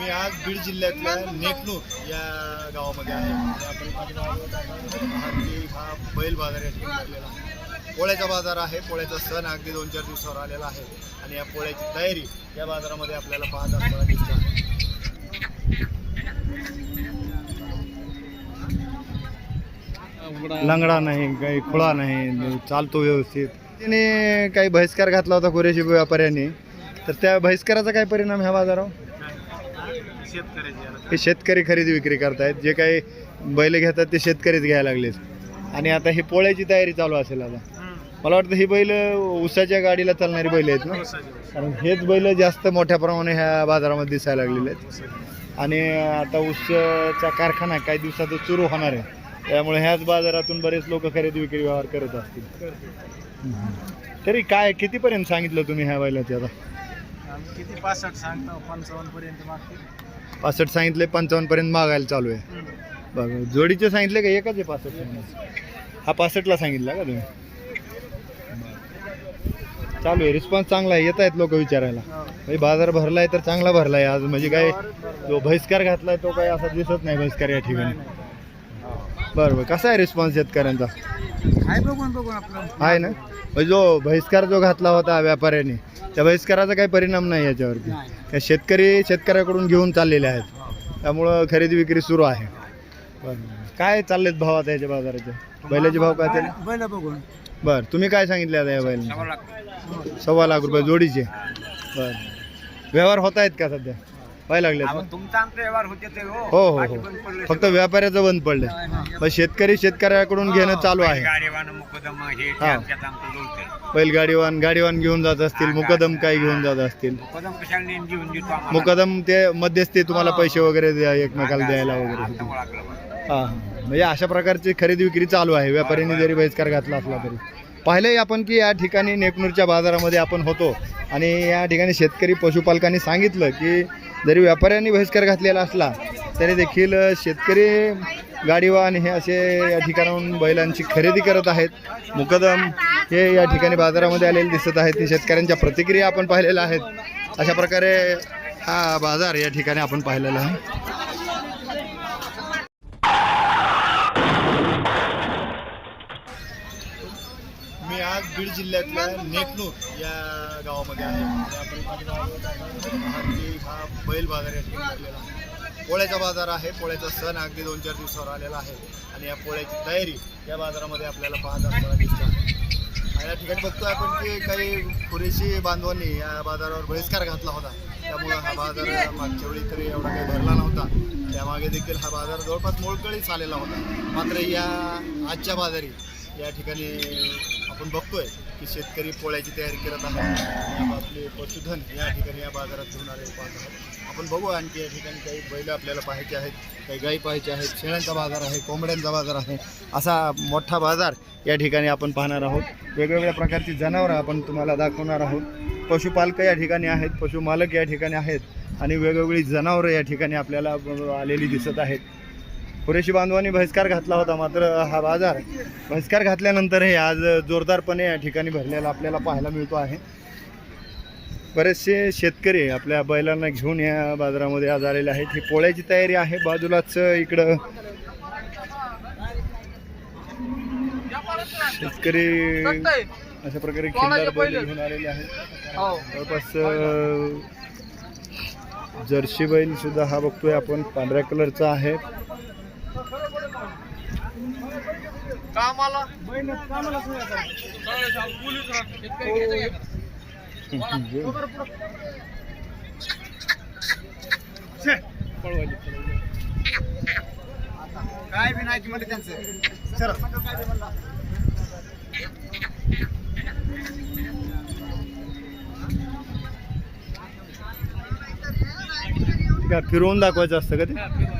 मी आज बीड जिल्ह्यातल्या नेकनूर या गावामध्ये आहे. हा बैल बाजार या ठिकाणी भरलेला आहे. पोळ्याचा बाजार आहे. पोळ्याचा सण अगदी दोन चार दिवसावर आलेला आहे. आणि या पोळ्याची तयारी या बाजारामध्ये आपल्याला पाहत असताना दिसते. आहे लंगडा नाही काही खुळा नाही चालतो व्यवस्थित. त्याने काही बहिष्कार घातला होता कुरेशी व्यापाऱ्यांनी. तर त्या बहिष्काराचा काय परिणाम ह्या बाजारावर? हे शेतकरी खरेदी विक्री करतायत. जे काही बैल घेतात ते शेतकरीच घ्यायला लागलेत. आणि आता ही पोळ्याची तयारी चालू असेल आता. मला वाटतं ही बैल ऊसाच्या गाडीला चालणारी बैल आहेत ना? कारण हेच बैल जास्त मोठ्या प्रमाणे ह्या बाजारामध्ये दिसायला लागलेले आहेत. आणि आता ऊसचा कारखाना काही दिवसातच सुरू होणार आहे. त्यामुळे ह्याच बाजारातून बरेच लोक खरेदी विक्री व्यवहार करत असतील. तरी काय कितीपर्यंत सांगितलं तुम्ही ह्या बैलाचे आता? किती पासष्ट सांगतो पंचावन्न पर्यंत मागते पासष्ट सांगितले पंचावन्नपर्यंत मागायला चालू आहे. बघ जोडीचे सांगितले का? एकच आहे पासष्ट हा पासष्टला सांगितला का तुम्ही? चालू आहे. रिस्पॉन्स चांगला आहे. येत आहेत लोक विचारायला. भाई बाजार भरलाय तर चांगला भरलाय. आज म्हणजे काय जो बहिष्कार घातलाय तो काय असा दिसत नाही बहिष्कार या ठिकाणी. बरं बरं. कसा आहे रिस्पॉन्स शेतकऱ्यांचा? काय बघून बघून आपलं. आहे ना? म्हणजे जो बहिष्कार जो घातला होता व्यापाऱ्यांनी त्या बहिष्काराचा काही परिणाम नाही याच्यावरती. त्या शेतकरी शेतकऱ्याकडून घेऊन चाललेले आहेत. त्यामुळं खरेदी विक्री सुरू आहे. बरं. काय चाललेत भाव आता याच्या बाजाराचे? बैलाचे भाव काय चालले? बैल बघून. बरं. तुम्ही काय सांगितले आता या बैलांना सव्वा लाख रुपये जोडीचे. बरं. व्यवहार होत आहेत का सध्या? पाहायला लागले तुमचा आमचा व्यवहार होते ते हो. हो हो फक्त व्यापाऱ्याचं बंद पडलं. मग शेतकरी शेतकऱ्याकडून घेणं चालू आहे. मुकदम हे हा. आमच्यात आमचं जुळतं बैलगाडीवान गाडीवान घेऊन जात असतील मुकदम काय घेऊन जात असतील? मुकदम कशाला नेऊन घेऊन देतो आम्हाला? मुकदम ते मध्यस्थी तुम्हाला पैसे वगैरे द्या एकमेकाला द्यायला वगैरे. आता ओळखलं बरं. हा म्हणजे अशा प्रकारची खरेदी विक्री चालू आहे. व्यापाऱ्यांनी जरी बहिष्कार घातला असला तरी. पाहिलंही आपण की या ठिकाणी नेकनूरच्या बाजारामध्ये आपण होतो आणि या ठिकाणी शेतकरी पशुपालकांनी सांगितलं की जरी व्यापाऱ्यांनी बहिष्कार घातलेला असला तरी देखील शेतकरी गाडीवान हे असे या ठिकाणाहून बैलांची खरेदी करत आहेत. मुकदम हे या ठिकाणी बाजारामध्ये आलेले दिसत आहेत. ते शेतकऱ्यांच्या प्रतिक्रिया आपण पाहिलेल्या आहेत. अशा प्रकारे हा बाजार या ठिकाणी आपण पाहिलेला आहे मी आज बीड जिल्ह्यातल्या नेकनूर या गावामध्ये आहे. आणि हा बैल बाजार या ठिकाणी भरलेला आहे. पोळ्याचा बाजार आहे. पोळ्याचा सण अगदी दोन चार दिवसावर आलेला आहे. आणि या पोळ्याची तयारी या बाजारामध्ये आपल्याला पाहत असताना दिसते या ठिकाणी बघतो आपण की काही पुरेशी बांधवांनी या बाजारावर बहिष्कार घातला होता. त्यामुळं हा बाजार मागच्या वेळी तरी एवढा काही भरला नव्हता. त्यामागे देखील हा बाजार जवळपास मोळकळीच आलेला होता. मात्र या आजच्या बाजारी या ठिकाणी आपण बघतोय की शेतकरी पोळ्याची तयारी करत आहे आपले पशुधन या ठिकाणी या बाजारात घेऊन आले पाहत आहोत. आपण बघू आणखी या ठिकाणी काही बैल आपल्याला पाहायचे आहेत काही गाई पाहायचे आहेत शेळ्यांचा बाजार आहे कोंबड्यांचा बाजार आहे. असा मोठा बाजार या ठिकाणी आपण पाहणार आहोत. वेगवेगळ्या प्रकारची जनावरं आपण तुम्हाला दाखवणार आहोत. पशुपालक या ठिकाणी आहेत पशुमालक या ठिकाणी आहेत आणि वेगवेगळी जनावरं या ठिकाणी आपल्याला आलेली दिसत आहेत. पुरेशी बांधवांनी बहिष्कार घातला होता मात्र हा बाजार बहिष्कार घातल्यानंतरही आज जोरदारपणे या ठिकाणी भरलेला आपल्याला पाहायला मिळतो आहे. बरेचसे शेतकरी आपल्या बैलांना घेऊन या बाजारामध्ये आज आलेले आहेत. ही पोळ्याची तयारी आहे बाजूलाच इकडं. शेतकरी अशा प्रकारे खिल्लार बैल घेऊन आलेले आहेत. जवळपास अं, जर्सी बैल सुद्धा हा बघतोय आपण पांढऱ्या कलरचा आहे. काय बी नाही मध्ये त्यांचं. काय फिरवून दाखवायचं असतं का ते?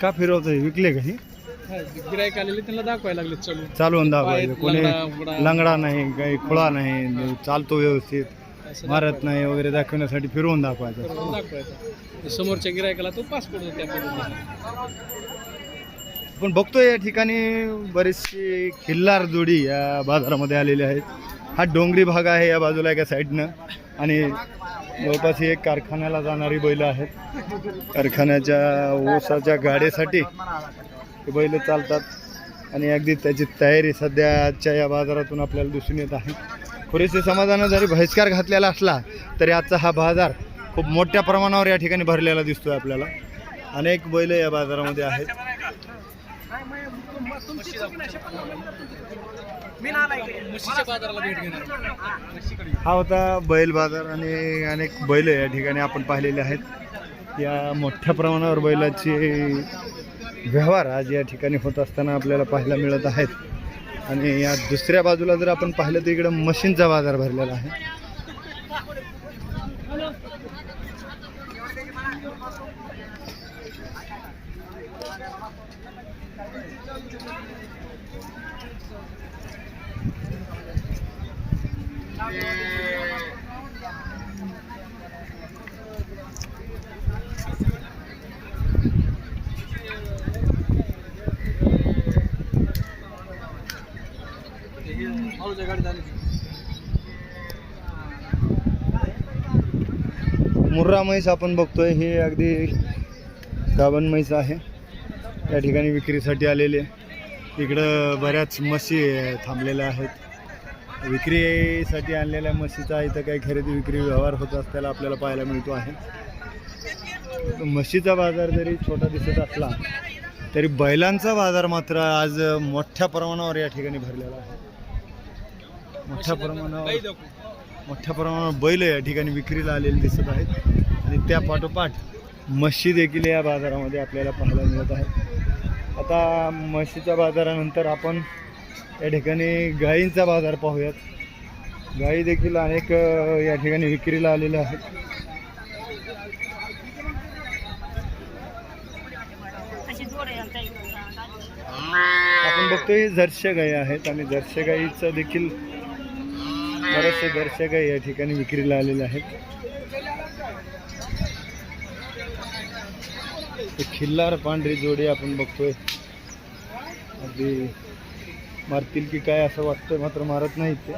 का फिरवतोय? विकले का ही? गिरायक आलेले त्यांना दाखवायला लागले चलून चालवून दाखवायचं कोणी लंगडा, नाही काही खुळा नाही चालतो व्यवस्थित. मारत नाही वगैरे दाखवण्यासाठी फिरवून दाखवायचं. दाखवायचा. समोरच्या गिरायकाला तो पास पडतो त्या पद्धतीने. पण बघतोय या ठिकाणी बरीचशी खिल्लार जोडी या बाजारामध्ये आलेली आहेत. हा डोंगरी भाग आहे या बाजूला एका साईडनं आणि जवळपास ही एक कारखान्याला जाणारी बैल आहेत. कारखान्याच्या ऊसाच्या गाडीसाठी हे बैल चालतात. आणि अगदी त्याची तयारी सध्या आजच्या या बाजारातून आपल्याला दिसून येत आहे. पुरेसे समाधानं जरी बहिष्कार घातलेला असला तरी आजचा हा बाजार खूप मोठ्या प्रमाणावर या ठिकाणी भरलेला दिसतोय आपल्याला. अनेक बैल या बाजारामध्ये आहेत. म्हशीच्या बाजाराला भेट घेणार. हा होता बैल बाजार आणि अनेक बैल या ठिकाणी आपण पाहिलेले आहेत. या मोठ्या प्रमाणावर बैलाचे व्यवहार आज या ठिकाणी होत असताना आपल्याला पाहायला मिळत आहेत. आणि या दुसऱ्या बाजूला जर आपण पाहिलं तर इकडं मशीनचा बाजार भरलेला आहे. मुर्रा म्हैस आपण बघतोय हे अगदी गाभण म्हैस आहे. या ठिकाणी विक्रीसाठी आलेले इकडं बऱ्याच म्हशी थांबलेल्या आहेत. विक्रीसाठी आणलेल्या म्हशीचा इथं काही खरेदी विक्री व्यवहार होत असल्याला आपल्याला पाहायला मिळतो आहे. म्हशीचा बाजार जरी छोटा दिसत असला तरी बैलांचा बाजार मात्र आज मोठ्या प्रमाणावर या ठिकाणी भरलेला आहे. मोठ्या प्रमाणावर मोठ्या प्रमाणावर बैल या ठिकाणी विक्रीला आलेले दिसत आहेत. आणि त्या पाठोपाठ म्हशी देखील या बाजारामध्ये आपल्याला पाहायला मिळत आहे आता म्हशीच्या बाजारानंतर आपण या ठिकाणी गायींचा बाजार पाहूयात. गायी देखील अनेक या ठिकाणी विक्रीला आलेल्या आहेत. आपण बघतोय जर्शे गायी आहेत आणि जर्शे गाईचा देखील बरेचसे दर्शक या ठिकाणी विक्रीला आलेले आहेत. खिल्लार पांढरी जोडी आपण बघतोय. अगदी मारतील की काय असं वाटतं मात्र मारत नाही ते.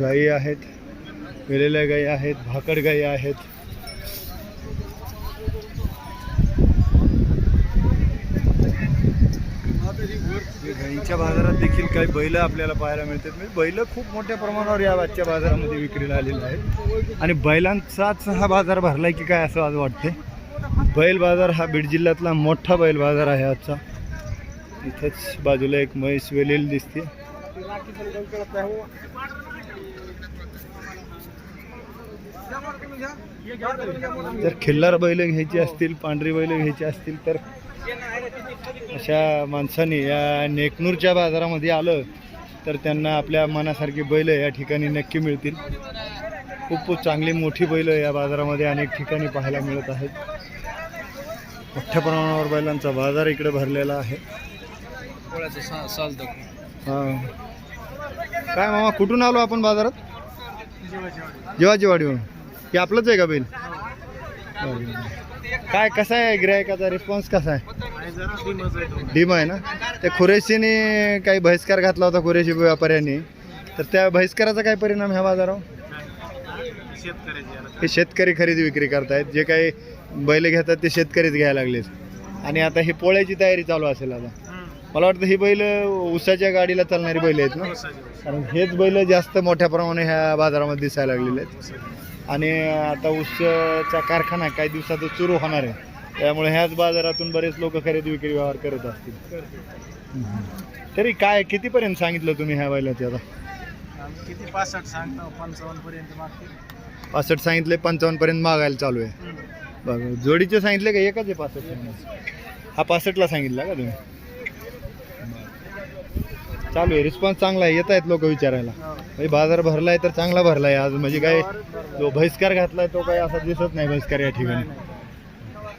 गायी आहेत वेलेल्या गायी आहेत भाकड गायी आहेत. गाईंच्या बाजारात देखील काही बैल आपल्याला पाहायला मिळतात. म्हणजे बैल खूप मोठ्या प्रमाणावर या आजच्या बाजारामध्ये विक्रीला आलेले आहेत. आणि बैलांचाच हा बाजार भरला आहे की काय असं आज वाटते बैल बाजार हा बीड जिल्ह्यातला मोठा बैल बाजार आहे आजचा. इथंच बाजूला एक म्हैस वेलेली दिसते. जर खिल्लार बैल घ्यायची असतील पांढरी बैल घ्यायची असतील तर अशा माणसाने या नेकनूरच्या बाजारामध्ये आलं तर त्यांना आपल्या मनासारखी बैल या ठिकाणी नक्की मिळतील. खूप चांगली मोठी बैल या बाजारामध्ये अनेक ठिकाणी पाहायला मिळत आहेत. मोठ्या प्रमाणावर बैलांचा बाजार इकडे भरलेला आहे. हा. काय मामा कुठून आलो आपण बाजारात? वाडीवरून हे आपलंच आहे का बैल? बरं. काय कसा आहे ग्राहकाचा रिस्पॉन्स कसा आहे? डीम आहे ना? त्या खुरेशीने काही बहिष्कार घातला होता खुरेशी व्यापाऱ्यांनी. तर त्या बहिष्काराचा काय परिणाम ह्या बाजारावर? हे शेतकरी खरेदी विक्री करतायत. जे काही बैल घेतात ते शेतकरीच घ्यायला लागलेत. आणि आता ही पोळ्याची तयारी चालू असेल आता. मला वाटतं ही बैल उसाच्या गाडीला चालणारी बैल आहेत ना? कारण हेच बैल जास्त मोठ्या प्रमाणे ह्या बाजारामध्ये दिसायला लागलेले आहेत. आणि आता ऊसचा कारखाना काही दिवसातच सुरू होणार आहे. त्यामुळे ह्याच बाजारातून बरेच लोक खरेदी विक्री व्यवहार करत असतील. तरी काय कितीपर्यंत सांगितलं तुम्ही ह्या बैलाचे आता? किती? पासष्ट सांगतो पंचावन्न पर्यंत मागतील. पासष्ट सांगितले पंचावन्न पर्यंत मागायला चालू आहे. बघा जोडीचे सांगितले का एकच आहे पासष्ट? हा पासष्टला सांगितला का तुम्ही? चालू आहे. रिस्पॉन्स चांगला आहे. येत आहेत लोक विचारायला. म्हणजे बाजार भरलाय तर चांगला भरलाय आज. म्हणजे काय जो बहिष्कार घातलाय तो काही असा दिसत नाही बहिष्कार या ठिकाणी.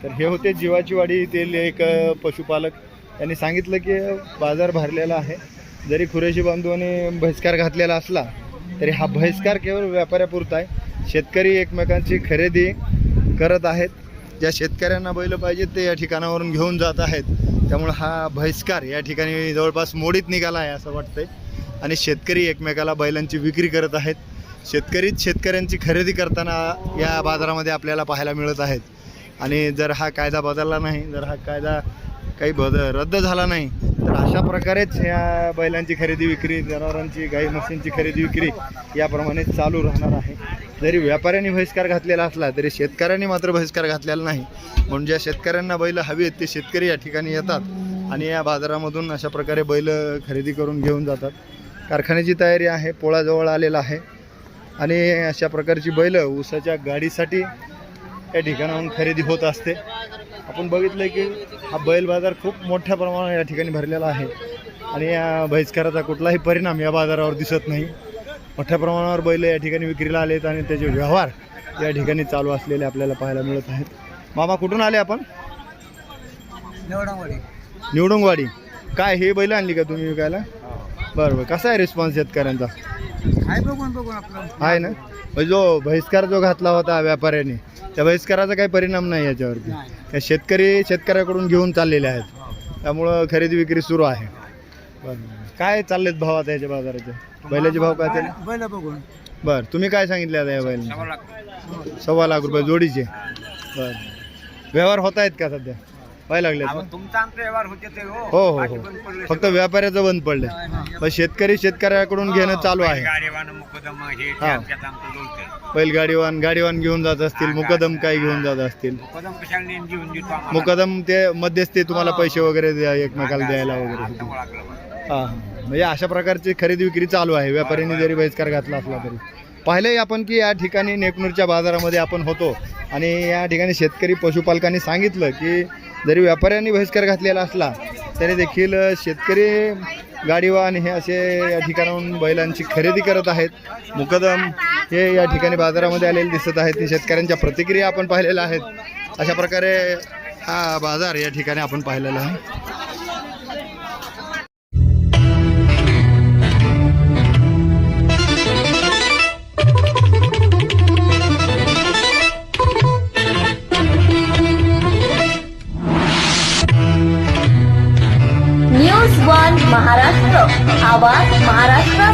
तर हे होते जीवाची वाडी येथील एक पशुपालक. त्यांनी सांगितलं की बाजार भरलेला आहे. जरी खुरेशी बांधवाने बहिष्कार घातलेला असला तरी हा बहिष्कार केवळ व्यापाऱ्यापुरता आहे. शेतकरी एकमेकांची खरेदी करत आहेत. ज्या शेतकऱ्यांना बैल पाहिजेत ते या ठिकाणावरून घेऊन जात आहेत. त्यामुळे हा बहिष्कार या ठिकाणी जवळपास मोडीत निघाला आहे असं वाटतंय. आणि शेतकरी एकमेकाला बैलांची विक्री करत आहेत. शेतकरीच शेतकऱ्यांची खरेदी करताना या बाजारामध्ये आपल्याला पाहायला मिळत आहेत. आणि जर हा कायदा बदलला नाही जर हा कायदा काही बद रद्द झाला नाही तर अशा प्रकारेच या बैलांची खरेदी विक्री जनावरांची गाई म्हशींची खरेदी विक्री याप्रमाणे चालू राहणार आहे. जरी व्यापाऱ्यांनी बहिष्कार घातलेला असला तरी शेतकऱ्यांनी मात्र बहिष्कार घातलेला नाही. म्हणून ज्या शेतकऱ्यांना बैल हवी आहेत ते शेतकरी या ठिकाणी येतात आणि या बाजारामधून अशा प्रकारे बैल खरेदी करून घेऊन जातात. कारखान्याची तयारी आहे पोळाजवळ आलेला आहे आणि अशा प्रकारची बैल ऊसाच्या गाडीसाठी या ठिकाणाहून खरेदी होत असते. आपण बघितलं की हा बैल बाजार खूप मोठ्या प्रमाणात या ठिकाणी भरलेला आहे. आणि या बहिष्काराचा कुठलाही परिणाम या बाजारावर दिसत नाही. मोठ्या प्रमाणावर बैल या ठिकाणी विक्रीला आलेत आणि त्याचे व्यवहार या ठिकाणी चालू असलेले आपल्याला पाहायला मिळत आहेत. मामा कुठून आले आपण? निवडावाडी निवडुंगवाडी. काय हे बैल आणली का तुम्ही विकायला? बरं बरं कसा आहे रिस्पॉन्स शेतकऱ्यांचा? आहे ना? म्हणजे जो बहिष्कार जो घातला होता व्यापाऱ्याने त्या बहिष्काराचा काही परिणाम नाही याच्यावरती. त्या शेतकरी शेतकऱ्याकडून घेऊन चाललेले आहेत. त्यामुळं खरेदी विक्री सुरू आहे. बरं. काय चाललेत भाव आता याच्या बाजाराचे? बैलाचे भाव काय चालले? बैल बघून. बरं. तुम्ही काय सांगितले आता या बैलांचे? सव्वा लाख. रुपये जोडीचे. बरं. व्यवहार होत आहेत का सध्या? व्हायला लागले ते हो. हो हो फक्त व्यापाऱ्याचं बंद पडलं. पण शेतकरी शेतकऱ्याकडून घेणं चालू आहे. हे हा. बैलगाडीवान गाडीवान घेऊन जात असतील मुकदम काय घेऊन जात असतील? मुकदम कशाला नेऊन घेऊन देतो आम्हाला? मुकदम ते मध्यस्थी तुम्हाला पैसे वगैरे द्या एकमेकाला द्यायला वगैरे. हा म्हणजे अशा प्रकारची खरेदी विक्री चालू आहे व्यापाऱ्यांनी जरी बहिष्कार घातला असला तरी. पाहिलंय आपण की या ठिकाणी नेकनूरच्या बाजारामध्ये आपण होतो आणि या ठिकाणी शेतकरी पशुपालकांनी सांगितलं की जरी व्यापाऱ्यांनी बहिष्कार घातलेला असला तरी देखील शेतकरी गाडीवान हे असे या ठिकाणाहून बैलांची खरेदी करत आहेत. मुकदम हे या ठिकाणी बाजारामध्ये आलेले दिसत आहेत. ते शेतकऱ्यांच्या प्रतिक्रिया आपण पाहिलेल्या आहेत. अशा प्रकारे हा बाजार या ठिकाणी आपण पाहिलेला आहे. News one Maharashtra. आवाज महाराष्ट्र.